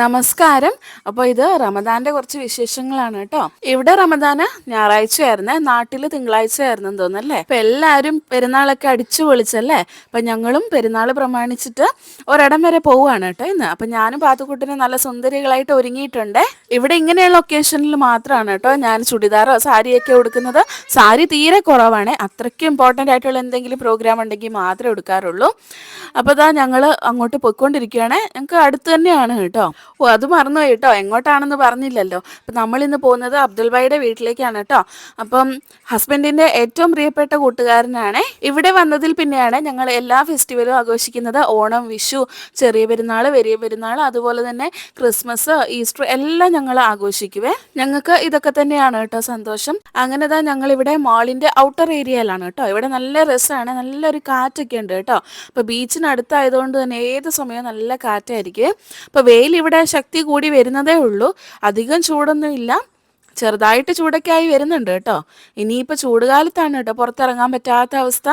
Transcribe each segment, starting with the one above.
നമസ്കാരം. അപ്പോൾ ഇത് റമദാന്റെ കുറച്ച് വിശേഷങ്ങളാണ് കേട്ടോ. ഇവിടെ റമദാന് ഞായറാഴ്ചയായിരുന്നേ. നാട്ടിൽ തിങ്കളാഴ്ചയായിരുന്നു തോന്നല്ലേ അപ്പൊ എല്ലാരും പെരുന്നാളൊക്കെ അടിച്ചു പൊളിച്ചല്ലേ? അപ്പൊ ഞങ്ങളും പെരുന്നാൾ പ്രമാണിച്ചിട്ട് ഒരിടം വരെ പോവുകയാണ് കേട്ടോ ഇന്ന്. അപ്പൊ ഞാനും പാത്തുക്കുട്ടിനെ നല്ല സുന്ദരികളായിട്ട് ഒരുങ്ങിയിട്ടുണ്ട്. ഇവിടെ ഇങ്ങനെയുള്ള ഒക്കേഷനിൽ മാത്രമാണ് കേട്ടോ ഞാൻ ചുടിദാറോ സാരിയൊക്കെ ഉടുക്കുന്നത്. സാരി തീരെ കുറവാണ്. അത്രയ്ക്ക് ഇമ്പോർട്ടന്റ് ആയിട്ടുള്ള എന്തെങ്കിലും പ്രോഗ്രാം ഉണ്ടെങ്കിൽ മാത്രമേ എടുക്കാറുള്ളൂ അപ്പോൾ ഇതാ ഞങ്ങൾ അങ്ങോട്ട് പോയിക്കൊണ്ടിരിക്കുകയാണ്. ഞങ്ങൾക്ക് അടുത്ത് തന്നെയാണ് കേട്ടോ. ഓ അത് മറന്നു കേട്ടോ. എങ്ങോട്ടാണെന്ന് പറഞ്ഞില്ലല്ലോ. അപ്പം നമ്മൾ ഇന്ന് പോകുന്നത് അബ്ദുൽ ഭായിയുടെ വീട്ടിലേക്കാണ് കേട്ടോ. അപ്പം ഹസ്ബൻഡിന്റെ ഏറ്റവും പ്രിയപ്പെട്ട കൂട്ടുകാരനാണ്. ഇവിടെ വന്നതിൽ പിന്നെയാണ് ഞങ്ങൾ എല്ലാ ഫെസ്റ്റിവലും ആഘോഷിക്കുന്നത്. ഓണം വിഷു ചെറിയ പെരുന്നാൾ വലിയ പെരുന്നാൾ അതുപോലെ തന്നെ ക്രിസ്മസ് ഈസ്റ്റർ എല്ലാം ഞങ്ങൾ ആഘോഷിക്കുവേ. ഞങ്ങൾക്ക് ഇതൊക്കെ തന്നെയാണ് കേട്ടോ സന്തോഷം. അങ്ങനെ തന്നെ ഞങ്ങൾ ഇവിടെ മാളിന്റെ ഔട്ടർ ഏരിയയിലാണ് കേട്ടോ. ഇവിടെ നല്ല രസമാണ് നല്ലൊരു കാറ്റൊക്കെ ഉണ്ട് കേട്ടോ. അപ്പോൾ ബീച്ചിനടുത്തായതുകൊണ്ട് തന്നെ ഏത് സമയവും നല്ല കാറ്റായിരിക്കും. അപ്പോൾ വെയിൽ ഇവിടെ ശക്തി കൂടി വരുന്നതേ ഉള്ളൂ. അധികം ചൂടൊന്നും ഇല്ല. ചെറുതായിട്ട് ചൂടൊക്കെയായി വരുന്നുണ്ട് കേട്ടോ. ഇനിയിപ്പോൾ ചൂടുകാലത്താണ് കേട്ടോ പുറത്തിറങ്ങാൻ പറ്റാത്ത അവസ്ഥ.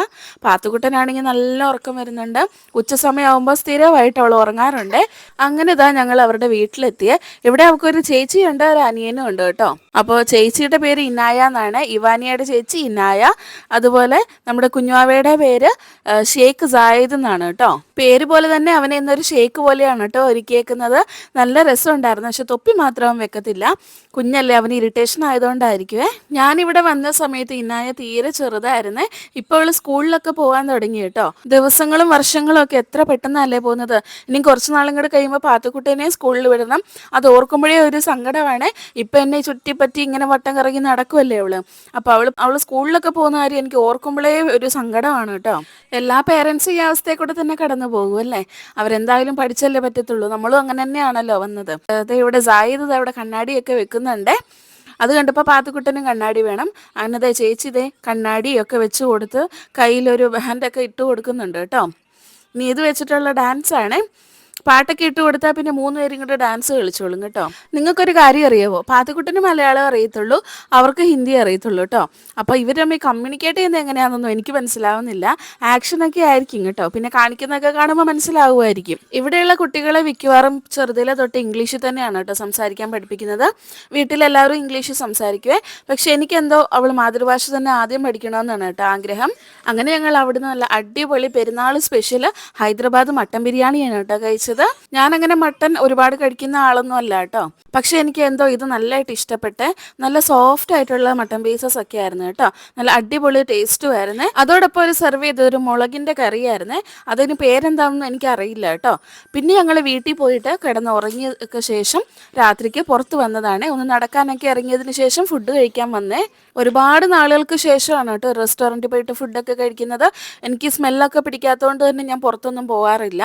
പാത്തുകുട്ടനാണെങ്കിൽ നല്ല ഉറക്കം വരുന്നുണ്ട്. ഉച്ച സമയമാകുമ്പോൾ സ്ഥിരമായിട്ട് അവൾ ഉറങ്ങാറുണ്ട്. അങ്ങനെ ഇതാ ഞങ്ങൾ അവരുടെ വീട്ടിലെത്തിയ. ഇവിടെ അവൾക്കൊരു ചേച്ചിയുണ്ട് ഒരു അനിയനും ഉണ്ട് കേട്ടോ. അപ്പോൾ ചേച്ചിയുടെ പേര് ഇനായ എന്നാണ്. ഇവാനിയയുടെ ചേച്ചി ഇനായ. അതുപോലെ നമ്മുടെ കുഞ്ഞുവാവയുടെ പേര് ഷേഖ് സായിദ് എന്നാണ് കേട്ടോ. പേര് പോലെ തന്നെ അവനെ ഇന്നൊരു ഷേക്ക് പോലെയാണ് കേട്ടോ ഒരുക്കിയേക്കുന്നത്. നല്ല രസമുണ്ടായിരുന്നു. പക്ഷെ തൊപ്പി മാത്രം അവൻ വെക്കത്തില്ല. കുഞ്ഞല്ലേ അവന് ഇറിറ്റേഷൻ ആയതുകൊണ്ടായിരിക്കുമേ ഞാനിവിടെ വന്ന സമയത്ത് ഇന്നായ തീരെ ചെറുതായിരുന്നേ. ഇപ്പോൾ അവൾ സ്കൂളിലൊക്കെ പോകാൻ തുടങ്ങി കേട്ടോ. ദിവസങ്ങളും വർഷങ്ങളും ഒക്കെ എത്ര പെട്ടെന്നല്ലേ പോകുന്നത്. ഇനി കുറച്ച് നാളും കൂടെ കഴിയുമ്പോൾ പാത്തുക്കുട്ടീനെ സ്കൂളിൽ വിടണം. അത് ഓർക്കുമ്പോഴേ ഒരു സങ്കടമാണ്. ഇപ്പം എന്നെ ചുറ്റിപ്പറ്റി ഇങ്ങനെ വട്ടം കറങ്ങി നടക്കുമല്ലേ അവൾ. അപ്പോൾ അവൾ അവൾ സ്കൂളിലൊക്കെ പോകുന്ന കാര്യം എനിക്ക് ഓർക്കുമ്പോഴേ ഒരു സങ്കടമാണ് കേട്ടോ. എല്ലാ പേരൻസും ഈ അവസ്ഥയെ കൂടെ തന്നെ കടന്നു പോകും അല്ലേ? അവരെന്തായാലും പഠിച്ചല്ലേ പറ്റത്തുള്ളൂ. നമ്മളും അങ്ങനെ തന്നെയാണല്ലോ വന്നത്. അത് ഇവിടെ സായിദ് അവിടെ കണ്ണാടിയൊക്കെ വെക്കുന്നുണ്ട്. അത് കണ്ടപ്പോൾ പാത്തുക്കുട്ടനും കണ്ണാടി വേണം. അങ്ങനെ ചേച്ചി ഇതേ കണ്ണാടിയൊക്കെ വെച്ച് കൊടുത്ത് കയ്യിലൊരു ബാൻഡൊക്കെ ഇട്ട് കൊടുക്കുന്നുണ്ട് കേട്ടോ. ഇനി ഇത് വെച്ചിട്ടുള്ള ഡാൻസ് ആണേ. പാട്ടൊക്കെ ഇട്ട് കൊടുത്താൽ പിന്നെ മൂന്ന് പേരും കൂടെ ഡാൻസ് കളിച്ചോളും കേട്ടോ. നിങ്ങൾക്കൊരു കാര്യം അറിയാവോ? പാത്തക്കുട്ടിന് മലയാളം അറിയത്തുള്ളൂ അവർക്ക് ഹിന്ദി അറിയത്തുള്ളൂ കേട്ടോ. അപ്പോൾ ഇവർ തമ്മിൽ കമ്മ്യൂണിക്കേറ്റ് ചെയ്യുന്നത് എങ്ങനെയാണെന്നൊന്നും എനിക്ക് മനസ്സിലാവുന്നില്ല. ആക്ഷനൊക്കെ ആയിരിക്കും കേട്ടോ. പിന്നെ കാണിക്കുന്നതൊക്കെ കാണുമ്പോൾ മനസ്സിലാവുമായിരിക്കും. ഇവിടെയുള്ള കുട്ടികളെ മിക്കവാറും ചെറുതിലെ തൊട്ട് ഇംഗ്ലീഷിൽ തന്നെയാണ് കേട്ടോ സംസാരിക്കാൻ പഠിപ്പിക്കുന്നത്. വീട്ടിലെല്ലാവരും ഇംഗ്ലീഷ് സംസാരിക്കുവേ. പക്ഷെ എനിക്കെന്തോ അവൾ മാതൃഭാഷ തന്നെ ആദ്യം പഠിക്കണമെന്നാണ് കേട്ടോ ആഗ്രഹം. അങ്ങനെ ഞങ്ങൾ അവിടുന്ന് നല്ല അടിപൊളി പെരുന്നാൾ സ്പെഷ്യൽ ഹൈദരാബാദ് മട്ടൻ ബിരിയാണിയാണ് കേട്ടോ കഴിച്ചത്. ഞാൻ അങ്ങനെ മട്ടൻ ഒരുപാട് കഴിക്കുന്ന ആളൊന്നും അല്ല കേട്ടോ. പക്ഷെ എനിക്ക് എന്തോ ഇത് നല്ലതായിട്ട് ഇഷ്ടപ്പെട്ട് നല്ല സോഫ്റ്റ് ആയിട്ടുള്ള മട്ടൻ പീസസ് ഒക്കെ ആയിരുന്നു കേട്ടോ. നല്ല അടിപൊളി ടേസ്റ്റും ആയിരുന്നു. അതോടൊപ്പം ഒരു സെർവ് ചെയ്ത ഒരു മുളകിന്റെ കറിയായിരുന്നേ. അതിന് പേരെന്താണെന്ന് എനിക്ക് അറിയില്ല കേട്ടോ. പിന്നെ ഞങ്ങൾ വീട്ടിൽ പോയിട്ട് കിടന്ന് ഉറങ്ങിയൊക്കെ ശേഷം രാത്രിക്ക് പുറത്ത് വന്നതാണ്. ഒന്ന് നടക്കാനൊക്കെ ഇറങ്ങിയതിന് ശേഷം ഫുഡ് കഴിക്കാൻ വന്നേ. ഒരുപാട് നാളുകൾക്ക് ശേഷമാണ് കേട്ടോ റെസ്റ്റോറന്റിൽ പോയിട്ട് ഫുഡൊക്കെ കഴിക്കുന്നത്. എനിക്ക് സ്മെല്ലൊക്കെ പിടിക്കാത്തതുകൊണ്ട് തന്നെ ഞാൻ പുറത്തൊന്നും പോകാറില്ല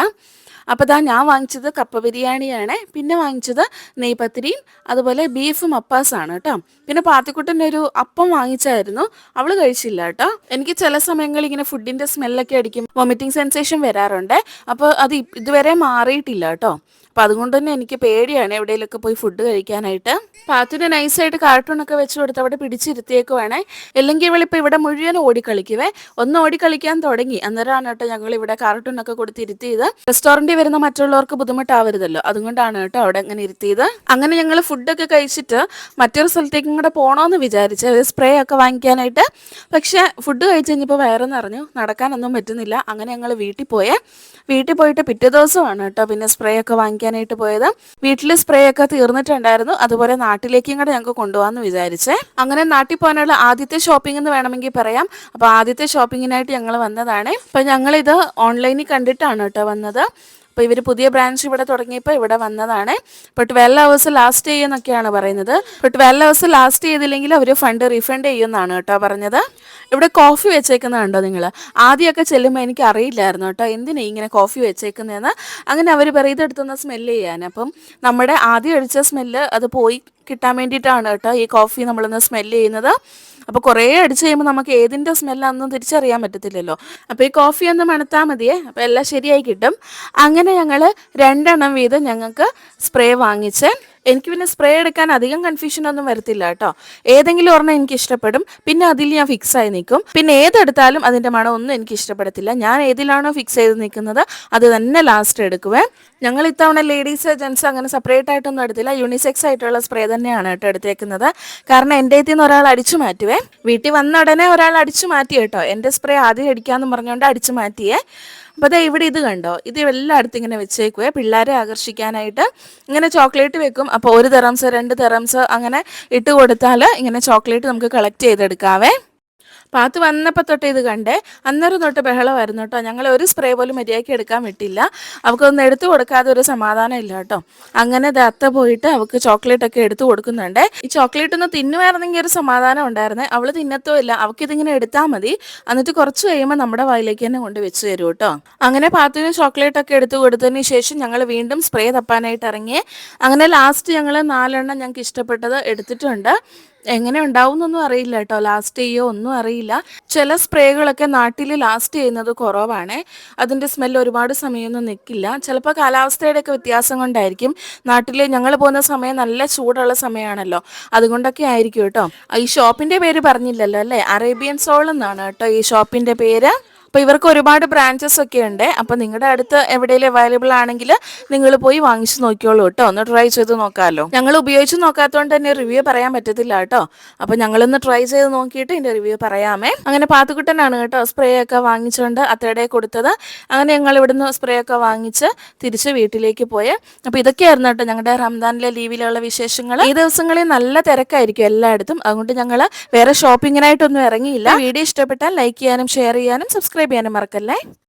അപ്പോൾ ഞാൻ വാങ്ങിച്ചത് കപ്പ ബിരിയാണിയാണ് പിന്നെ വാങ്ങിച്ചത് നെയ്പത്തിരിയും അതുപോലെ ബീഫും അപ്പാസാണ് കേട്ടോ. പിന്നെ പാത്തിക്കുട്ടന്റെ ഒരു അപ്പം വാങ്ങിച്ചായിരുന്നു അവൾ കഴിച്ചില്ല കേട്ടോ. എനിക്ക് ചില സമയങ്ങളിൽ ഇങ്ങനെ ഫുഡിന്റെ സ്മെല്ലൊക്കെ അടിക്കും വൊമിറ്റിംഗ് സെൻസേഷൻ വരാറുണ്ട്. അപ്പോൾ അത് ഇതുവരെ മാറിയിട്ടില്ല കേട്ടോ. അപ്പോൾ അതുകൊണ്ട് തന്നെ എനിക്ക് പേടിയാണ് എവിടെയെങ്കിലുമൊക്കെ പോയി ഫുഡ് കഴിക്കാനായിട്ട്. പാത്തുനെ നൈസായിട്ട് കാർട്ടൂണൊക്കെ വെച്ച് കൊടുത്ത് അവിടെ പിടിച്ചിരുത്തിയേക്കുവാണേ. അല്ലെങ്കിൽ ഇവളിപ്പോൾ ഇവിടെ മുഴുവൻ ഓടിക്കളിക്കുവേ. ഒന്ന് ഓടിക്കളിക്കാൻ തുടങ്ങി. അന്നേരമാണ് കേട്ടോ ഞങ്ങൾ ഇവിടെ കാർട്ടൂണൊക്കെ കൊടുത്തിരുത്തിയത് റെസ്റ്റോറന്റിൽ വരുന്ന മറ്റുള്ളവർക്ക് ബുദ്ധിമുട്ടാവരുതല്ലോ. അതുകൊണ്ടാണ് കേട്ടോ അവിടെ അങ്ങനെ ഇരുത്തിയത്. അങ്ങനെ ഞങ്ങൾ ഫുഡൊക്കെ കഴിച്ചിട്ട് മറ്റൊരു സ്ഥലത്തേക്കും ഇങ്ങോട്ട് പോകണമെന്ന് വിചാരിച്ച് സ്പ്രേ ഒക്കെ വാങ്ങിക്കാനായിട്ട്. പക്ഷേ ഫുഡ് കഴിച്ച് കഴിഞ്ഞപ്പോൾ വയറ് നിറഞ്ഞു നടക്കാനൊന്നും പറ്റുന്നില്ല. അങ്ങനെ ഞങ്ങൾ വീട്ടിൽ പോയേ. വീട്ടിൽ പോയിട്ട് പിറ്റേ ദിവസമാണ് കേട്ടോ പിന്നെ സ്പ്രേ ഒക്കെ വാങ്ങിക്കാനായിട്ട് പോയത്. വീട്ടിൽ സ്പ്രേ ഒക്കെ തീർന്നിട്ടുണ്ടായിരുന്നു. അതുപോലെ നാട്ടിലേക്കും കൂടെ ഞങ്ങൾക്ക് കൊണ്ടുപോകാമെന്ന് വിചാരിച്ചേ. അങ്ങനെ നാട്ടിൽ പോകാനുള്ള ആദ്യത്തെ ഷോപ്പിംഗ് എന്ന് വേണമെങ്കിൽ പറയാം. അപ്പോൾ ആദ്യത്തെ ഷോപ്പിങ്ങിനായിട്ട് ഞങ്ങൾ വന്നതാണ്. അപ്പോൾ ഇത് ഓൺലൈനിൽ കണ്ടിട്ടാണ് കേട്ടോ വന്നത്. അപ്പോൾ ഇവർ പുതിയ ബ്രാഞ്ച് ഇവിടെ തുടങ്ങിയപ്പോൾ ഇവിടെ വന്നതാണ്. ഇപ്പോൾ ട്വൽവ് അവേഴ്സ് ലാസ്റ്റ് ചെയ്യുമെന്നൊക്കെയാണ് പറയുന്നത്. ഇപ്പോൾ ട്വൽവ് അവേഴ്സ് ലാസ്റ്റ് ചെയ്തില്ലെങ്കിൽ അവർ ഫണ്ട് റീഫണ്ട് ചെയ്യുമെന്നാണ് കേട്ടോ പറഞ്ഞത്. ഇവിടെ കോഫി വെച്ചേക്കുന്ന കണ്ടോ നിങ്ങൾ ആദ്യമൊക്കെ ചെല്ലുമ്പോൾ എനിക്ക് അറിയില്ലായിരുന്നു കേട്ടോ. എന്തിനാ ഇങ്ങനെ കോഫി വെച്ചേക്കുന്നതെന്ന് അങ്ങനെ അവർ പറയും ഇതെടുത്തൊന്ന് സ്മെല്ല് ചെയ്യാൻ. അപ്പം നമ്മുടെ ആദ്യം അടിച്ച സ്മെല്ല് അത് പോയി കിട്ടാൻ വേണ്ടിയിട്ടാണ് കേട്ടോ ഈ കോഫി നമ്മളൊന്ന് സ്മെല്ല് ചെയ്യുന്നത്. അപ്പോൾ കുറേ അടിച്ച് കഴിയുമ്പോൾ നമുക്ക് ഏതിന്റെ സ്മെല്ലാണെന്നും തിരിച്ചറിയാൻ പറ്റത്തില്ലല്ലോ. അപ്പോൾ ഈ കോഫി ഒന്ന് മണത്താൽ മതിയേ. അപ്പോൾ എല്ലാം ശരിയായി കിട്ടും. അങ്ങനെ ഞങ്ങൾ രണ്ടെണ്ണം വീതം ഞങ്ങൾക്ക് സ്പ്രേ വാങ്ങിച്ച് എനിക്ക് പിന്നെ സ്പ്രേ എടുക്കാൻ അധികം കൺഫ്യൂഷൻ ഒന്നും വരത്തില്ല കേട്ടോ. ഏതെങ്കിലും ഒരെണ്ണം എനിക്ക് ഇഷ്ടപ്പെടും. പിന്നെ അതിൽ ഞാൻ ഫിക്സ് ആയി നിൽക്കും. പിന്നെ ഏതെടുത്താലും അതിന്റെ മണം ഒന്നും എനിക്ക് ഇഷ്ടപ്പെടത്തില്ല. ഞാൻ ഏതിലാണോ ഫിക്സ് ചെയ്ത് നിൽക്കുന്നത് അത് തന്നെ ലാസ്റ്റ് എടുക്കുവേ. ഞങ്ങൾ ഇത്തവണ ലേഡീസ് ജെൻസ് അങ്ങനെ സെപ്പറേറ്റ് ആയിട്ടൊന്നും എടുത്തില്ല. യൂണിസെക്സ് ആയിട്ടുള്ള സ്പ്രേ തന്നെയാണ് കേട്ടോ എടുത്തേക്കുന്നത്. കാരണം എന്റെ ഇതിൽ നിന്ന് ഒരാൾ അടിച്ചു മാറ്റുവേ. വീട്ടിൽ വന്ന ഉടനെ ഒരാൾ അടിച്ചു മാറ്റി കേട്ടോ. എന്റെ സ്പ്രേ ആദ്യം അടിക്കാമെന്ന് പറഞ്ഞുകൊണ്ട് അടിച്ചു മാറ്റിയേ. അപ്പോൾ ദേ ഇവിടെ ഇത് കണ്ടോ? ഇത് എല്ലായിടത്തും ഇങ്ങനെ വെച്ചേക്കുവേ. പിള്ളേരെ ആകർഷിക്കാനായിട്ട് ഇങ്ങനെ ചോക്ലേറ്റ് വെക്കും. അപ്പോൾ ഒരു തെറംസ് രണ്ട് തെറംസ് അങ്ങനെ ഇട്ട് കൊടുത്താൽ ഇങ്ങനെ ചോക്ലേറ്റ് നമുക്ക് കളക്ട് ചെയ്തെടുക്കാവേ. പാത്ത് വന്നപ്പോൾ തൊട്ട് ഇത് കണ്ടേ. അന്നേരം തൊട്ട് ബഹളമായിരുന്നു കേട്ടോ ഞങ്ങൾ ഒരു സ്പ്രേ പോലും മര്യാദയ്ക്ക് എടുക്കാൻ വിട്ടില്ല. അവൾക്കൊന്നും എടുത്തു കൊടുക്കാതെ ഒരു സമാധാനം ഇല്ല കേട്ടോ അങ്ങനെ ദത്ത പോയിട്ട് അവൾക്ക് ചോക്ലേറ്റ് ഒക്കെ എടുത്തു കൊടുക്കുന്നുണ്ട്. ഈ ചോക്ലേറ്റ് ഒന്ന് തിന്നുമായിരുന്നെങ്കിൽ ഒരു സമാധാനം ഉണ്ടായിരുന്നെ. അവൾ തിന്നത്തോ ഇല്ല. അവൾക്ക് ഇതിങ്ങനെ എടുത്താൽ മതി. എന്നിട്ട് കുറച്ച് കഴിയുമ്പോൾ നമ്മുടെ വായിലേക്ക് തന്നെ കൊണ്ട് വെച്ച് തരും കേട്ടോ അങ്ങനെ പാത്തിന് ചോക്ലേറ്റ് ഒക്കെ എടുത്തു കൊടുത്തതിന് ശേഷം ഞങ്ങൾ വീണ്ടും സ്പ്രേ തപ്പാനായിട്ട് ഇറങ്ങി. അങ്ങനെ ലാസ്റ്റ് ഞങ്ങൾ നാലെണ്ണം ഞങ്ങൾക്ക് ഇഷ്ടപ്പെട്ടത് എടുത്തിട്ടുണ്ട്. എങ്ങനെ ഉണ്ടാവുന്നൊന്നും അറിയില്ല കേട്ടോ. ലാസ്റ്റ് ചെയ്യോ ഒന്നും അറിയില്ല. ചില സ്പ്രേകളൊക്കെ നാട്ടിൽ ലാസ്റ്റ് ചെയ്യുന്നത് കുറവാണ്. അതിന്റെ സ്മെല്ല് ഒരുപാട് സമയമൊന്നും നിൽക്കില്ല ചിലപ്പോൾ കാലാവസ്ഥയുടെ ഒക്കെ വ്യത്യാസം കൊണ്ടായിരിക്കും. നാട്ടിൽ ഞങ്ങൾ പോകുന്ന സമയം നല്ല ചൂടുള്ള സമയമാണല്ലോ. അതുകൊണ്ടൊക്കെ ആയിരിക്കും കേട്ടോ. ഈ ഷോപ്പിന്റെ പേര് പറഞ്ഞില്ലല്ലോ അല്ലേ? അറേബ്യൻ സോൾ എന്നാണ് കേട്ടോ ഈ ഷോപ്പിന്റെ പേര്. അപ്പോൾ ഇവർക്ക് ഒരുപാട് ബ്രാഞ്ചസ് ഒക്കെ ഉണ്ട്. അപ്പോൾ നിങ്ങളുടെ അടുത്ത് എവിടെയെങ്കിലും അവൈലബിൾ ആണെങ്കിൽ നിങ്ങൾ പോയി വാങ്ങിച്ചു നോക്കിയോളൂ കേട്ടോ. ഒന്ന് ട്രൈ ചെയ്ത് നോക്കാമല്ലോ ഞങ്ങൾ ഉപയോഗിച്ച് നോക്കാത്തതുകൊണ്ട് തന്നെ റിവ്യൂ പറയാൻ പറ്റത്തില്ല കേട്ടോ. അപ്പോൾ ഞങ്ങളൊന്ന് ട്രൈ ചെയ്ത് നോക്കിയിട്ട് ഇതിന്റെ റിവ്യൂ പറയാമേ. അങ്ങനെ പാത്തുക്കുട്ടനാണ് കേട്ടോ സ്പ്രേ ഒക്കെ വാങ്ങിച്ചുകൊണ്ട് അത്രയുടെ കൊടുത്തത്. അങ്ങനെ ഞങ്ങൾ ഇവിടുന്ന് സ്പ്രേ ഒക്കെ വാങ്ങിച്ച് തിരിച്ച് വീട്ടിലേക്ക് പോയി. അപ്പോൾ ഇതൊക്കെയായിരുന്നു കേട്ടോ ഞങ്ങളുടെ റംദാനിലെ ലീവിലുള്ള വിശേഷങ്ങൾ ഈ ദിവസങ്ങളിൽ നല്ല തിരക്കായിരിക്കും എല്ലായിടത്തും. അതുകൊണ്ട് ഞങ്ങൾ വേറെ ഷോപ്പിങ്ങിനായിട്ടൊന്നും ഇറങ്ങിയില്ല. വീഡിയോ ഇഷ്ടപ്പെട്ടാൽ ലൈക്ക് ചെയ്യാനും ഷെയർ ചെയ്യാനും സബ്സ്ക്രൈബ് ചെയ്യാനും മറക്കല്ലേ?